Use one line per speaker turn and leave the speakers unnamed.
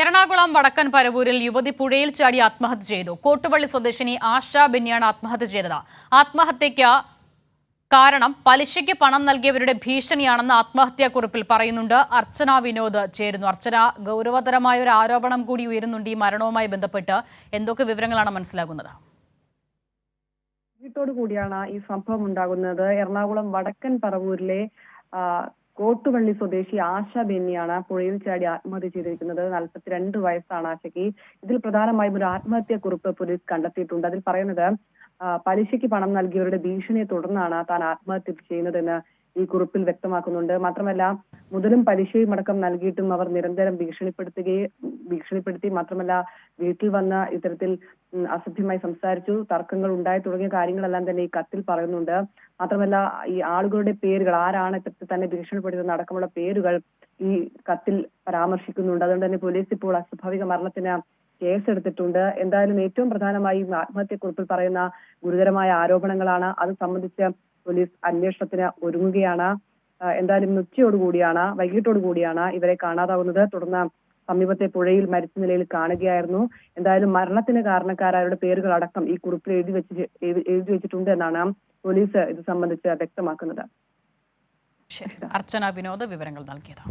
എറണാകുളം വടക്കൻ പരവൂരിൽ യുവതി പുഴയിൽ ചാടി ആത്മഹത്യ ചെയ്തു. കോട്ടുപള്ളി സ്വദേശിനി ആശ ബെന്നിയാണ് ആത്മഹത്യ ചെയ്തത്. ആത്മഹത്യയ്ക്ക് കാരണം പലിശയ്ക്ക് പണം നൽകിയവരുടെ ഭീഷണിയാണെന്ന് ആത്മഹത്യാക്കുറിപ്പിൽ പറയുന്നുണ്ട്. അർച്ചന വിനോദ് ചേരുന്നു. അർച്ചന ഗൗരവതരമായ ഒരു ആരോപണം കൂടി ഉയരുന്നുണ്ട് ഈ മരണവുമായി ബന്ധപ്പെട്ട്. എന്തൊക്കെ വിവരങ്ങളാണ് മനസ്സിലാകുന്നത്?
കൂടിയാണ് ഈ സംഭവം ഉണ്ടാകുന്നത്. എറണാകുളം വടക്കൻ പറവൂരിലെ ആ, കോട്ടുവള്ളി സ്വദേശി ആശ ബെന്നിയാണ് പുഴയിൽ ചാടി ആത്മഹത്യ ചെയ്തിരിക്കുന്നത്. നാൽപ്പത്തിരണ്ട് വയസ്സാണ് ആശയ്ക്ക്. ഇതിൽ പ്രധാനമായും ഒരു ആത്മഹത്യാ കുറിപ്പ് പോലീസ് കണ്ടെത്തിയിട്ടുണ്ട്. അതിൽ പറയുന്നത് പലിശയ്ക്ക് പണം നൽകിയവരുടെ ഭീഷണിയെ തുടർന്നാണ് താൻ ആത്മഹത്യ ചെയ്യുന്നതെന്ന് ഈ കുറിപ്പിൽ വ്യക്തമാക്കുന്നുണ്ട്. മാത്രമല്ല മുതലും പലിശയും അടക്കം നൽകിയിട്ടും അവർ നിരന്തരം ഭീഷണിപ്പെടുത്തുകയും ഭീഷണിപ്പെടുത്തി മാത്രമല്ല വീട്ടിൽ വന്ന ഇത്തരത്തിൽ അസഭ്യമായി സംസാരിച്ചു. തർക്കങ്ങൾ ഉണ്ടായി തുടങ്ങിയ കാര്യങ്ങളെല്ലാം തന്നെ ഈ കത്തിൽ പറയുന്നുണ്ട്. മാത്രമല്ല ഈ ആളുകളുടെ പേരുകൾ ആരാണ് ഇത്തരത്തിൽ തന്നെ ഭീഷണിപ്പെടുത്തുന്ന അടക്കമുള്ള പേരുകൾ ഈ കത്തിൽ പരാമർശിക്കുന്നുണ്ട്. അതുകൊണ്ട് തന്നെ പോലീസ് ഇപ്പോൾ അസ്വാഭാവിക മരണത്തിന് കേസെടുത്തിട്ടുണ്ട്. എന്തായാലും ഏറ്റവും പ്രധാനമായി ആത്മഹത്യക്കുറിപ്പിൽ പറയുന്ന ഗുരുതരമായ ആരോപണങ്ങളാണ്. അത് സംബന്ധിച്ച് പോലീസ് അന്വേഷണത്തിന് ഒരുങ്ങുകയാണ്. എന്തായാലും ഉച്ചയോടുകൂടിയാണ് വൈകിട്ടോടുകൂടിയാണ് ഇവരെ കാണാതാവുന്നത്. തുടർന്ന് സമീപത്തെ പുഴയിൽ മരിച്ച നിലയിൽ കാണുകയായിരുന്നു. എന്തായാലും മരണത്തിന് കാരണക്കാരായവരുടെ പേരുകൾ അടക്കം ഈ കുറിപ്പിൽ എഴുതി വെച്ച് എഴുതി വെച്ചിട്ടുണ്ട് എന്നാണ് പോലീസ് ഇത് സംബന്ധിച്ച് വ്യക്തമാക്കുന്നത്.
അർച്ചന വിനോദ് വിവരങ്ങൾ നൽകിയത്